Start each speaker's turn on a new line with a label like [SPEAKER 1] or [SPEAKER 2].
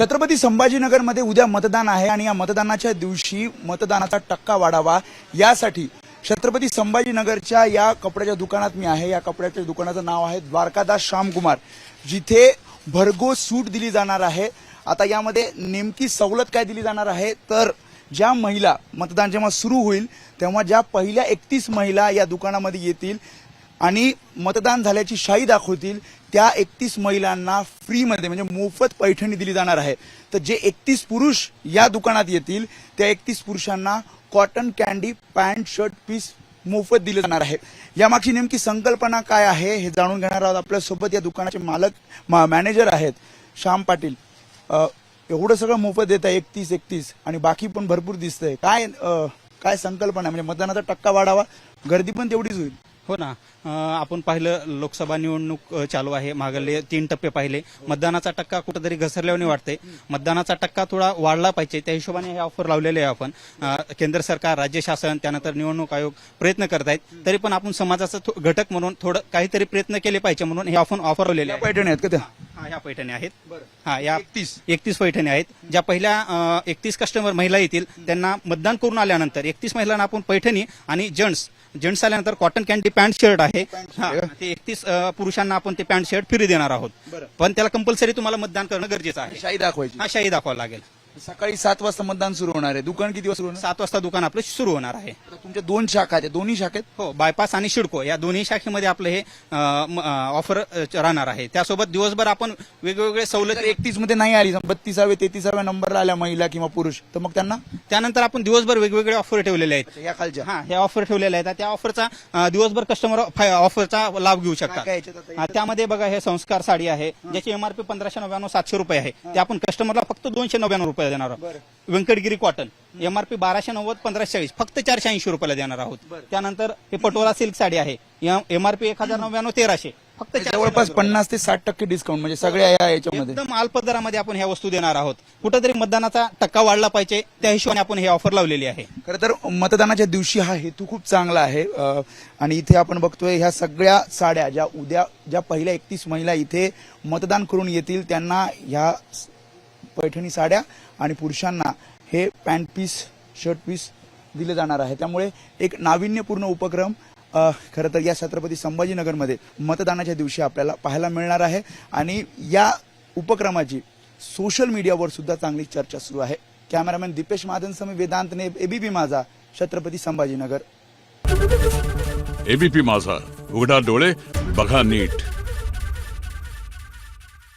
[SPEAKER 1] छत्रपती संभाजीनगरमध्ये उद्या मतदान आहे आणि या मतदानाच्या दिवशी मतदानाचा टक्का वाढावा यासाठी छत्रपती संभाजीनगरच्या या कपड्याच्या दुकानात मी आहे. या कपड्याच्या दुकानाचं नाव आहे द्वारकादास श्यामकुमार जिथे भरघोस सूट दिली जाणार आहे. आता यामध्ये नेमकी सवलत काय दिली जाणार आहे? तर ज्या महिला मतदान जेव्हा सुरू होईल तेव्हा ज्या पहिल्या एकतीस महिला या दुकानामध्ये येतील आणि मतदान झाल्याची शाही दाखवतील त्या एकतीस महिलांना फ्रीमध्ये म्हणजे मोफत पैठणी दिली जाणार आहे. तर जे एकतीस पुरुष या दुकानात येतील त्या एकतीस पुरुषांना cotton candy pant shirt piece मोफत दिले जाणार आहे. यामागची नेमकी संकल्पना काय आहे हे जाणून घेणार आहोत. आपल्यासोबत या दुकानाचे मालक मा- मॅनेजर आहेत श्याम पाटील. एवढं सगळं मोफत देत आहे एकतीस एकतीस आणि बाकी पण भरपूर दिसतंय. काय काय संकल्पना आहे? म्हणजे मतदानाचा टक्का वाढावा गर्दी पण तेवढीच होईल.
[SPEAKER 2] हो ना. आपण पाहिलं लोकसभा निवडणूक चालू आहे. मागले तीन टप्पे पाहिले. मतदानाचा टक्का कुठेतरी घसरल्याने वाटते मतदानाचा टक्का थोडा वाढला पाहिजे. त्या हिशोबाने हे ऑफर लावलेले आहे आपण. केंद्र सरकार राज्य शासन त्यानंतर निवडणूक आयोग प्रयत्न करत आहेत तरी पण आपण समाजाचा थो- घटक म्हणून थोडं काहीतरी प्रयत्न केले पाहिजे म्हणून हे ऑफर ऑफर लावलेले आहे.
[SPEAKER 1] पैठणी आहेत का त्या?
[SPEAKER 2] हा ह्या पैठणी आहेत. हा या
[SPEAKER 1] 31.
[SPEAKER 2] एकतीस पैठणी आहेत. ज्या पहिल्या एकतीस कस्टमर महिला येतील त्यांना मतदान करून आल्यानंतर एकतीस महिलांना आपण पैठणी आणि जेंट्स जेंट्स आल्यानंतर कॉटन कॅन्डी पॅन्ट शर्ट आहे. हा, ते एकतीस पुरुषांना आपण ते पॅन्ट शर्ट फ्री देणार आहोत. पण त्याला कंपल्सरी तुम्हाला मतदान करणं गरजेचं आहे.
[SPEAKER 1] शाही दाखवायची.
[SPEAKER 2] हा शाही दाखवावं लागेल.
[SPEAKER 1] सकाळी सात वाजता मतदान सुरू होणार आहे. दुकान किती वाजता सुरू होणार?
[SPEAKER 2] सात वाजता दुकान आपलं सुरू होणार आहे.
[SPEAKER 1] आता तुमच्या दोन शाखा आहेत दोन्ही शाखेत?
[SPEAKER 2] हो बायपास आणि शिडको या दोन्ही शाखेमध्ये आपलं हे ऑफर राहणार आहे. त्यासोबत दिवसभर आपण वेगवेगळे सवलती
[SPEAKER 1] एकतीसमध्ये नाही आली बत्तीसाव्या तेहतीसाव्या नंबरला आल्या महिला किंवा पुरुष तर मग त्यांना?
[SPEAKER 2] त्यानंतर आपण दिवसभर वेगवेगळे ऑफर ठेवलेले आहेत.
[SPEAKER 1] या खालच्या.
[SPEAKER 2] हा हे ऑफर ठेवलेले आहेत. त्या ऑफरचा दिवसभर कस्टमर ऑफरचा लाभ घेऊ शकतात. त्यामध्ये बघा हे संस्कार साडी आहे ज्याची एमआरपी पंधराशे नव्याण्णव सातशे रुपये आहे. ते आपण कस्टमरला फक्त दोनशे नव्याण्णव रुपये देणार आहोत. व्यंकटगिरी कॉटन. एमआरपी बाराशे नव्वद पंधराशे चाळीस फक्त चारशे ऐंशी रुपयाला देणार आहोत. त्यानंतर हे पटोला सिल्क साडी आहे. एमआरपी एक हजार नव्याण्णव तेराशे. फक्त चारशे
[SPEAKER 1] जवळपास. पन्नास ते साठ टक्के डिस्काउंट म्हणजे सगळ्या या याच्यामध्ये.
[SPEAKER 2] एकदम अल्प दरामध्ये आपण ह्या वस्तू देणार आहोत. कुठेतरी मतदानाचा टक्का वाढला पाहिजे. त्या हिशोबाने आपण हे ऑफर लावलेली आहे.
[SPEAKER 1] खरं तर मतदानाच्या दिवशी हा हेतू खूप चांगला आहे. आणि इथे आपण बघतोय ह्या सगळ्या साड्या ज्या उद्या ज्या पहिल्या एकतीस महिला इथे मतदान करून येतील त्यांना ह्या पैठणी साड्या आणि पुरुषांना हे पॅन्ट पीस शर्ट पीस दिले जाणार आहे. त्यामुळे एक नाविन्यपूर्ण उपक्रम अ, खरं तर या छत्रपती संभाजीनगरमध्ये मतदानाच्या दिवशी आपल्याला पाहायला मिळणार आहे. आणि या उपक्रमाची सोशल मीडियावर सुद्धा चांगली चर्चा सुरू आहे. कॅमेरामॅन दीपेश महाजन समी वेदांतने एबीपी माझा छत्रपती संभाजीनगर.
[SPEAKER 3] एबीपी माझा उघडा डोळे बघा नीट.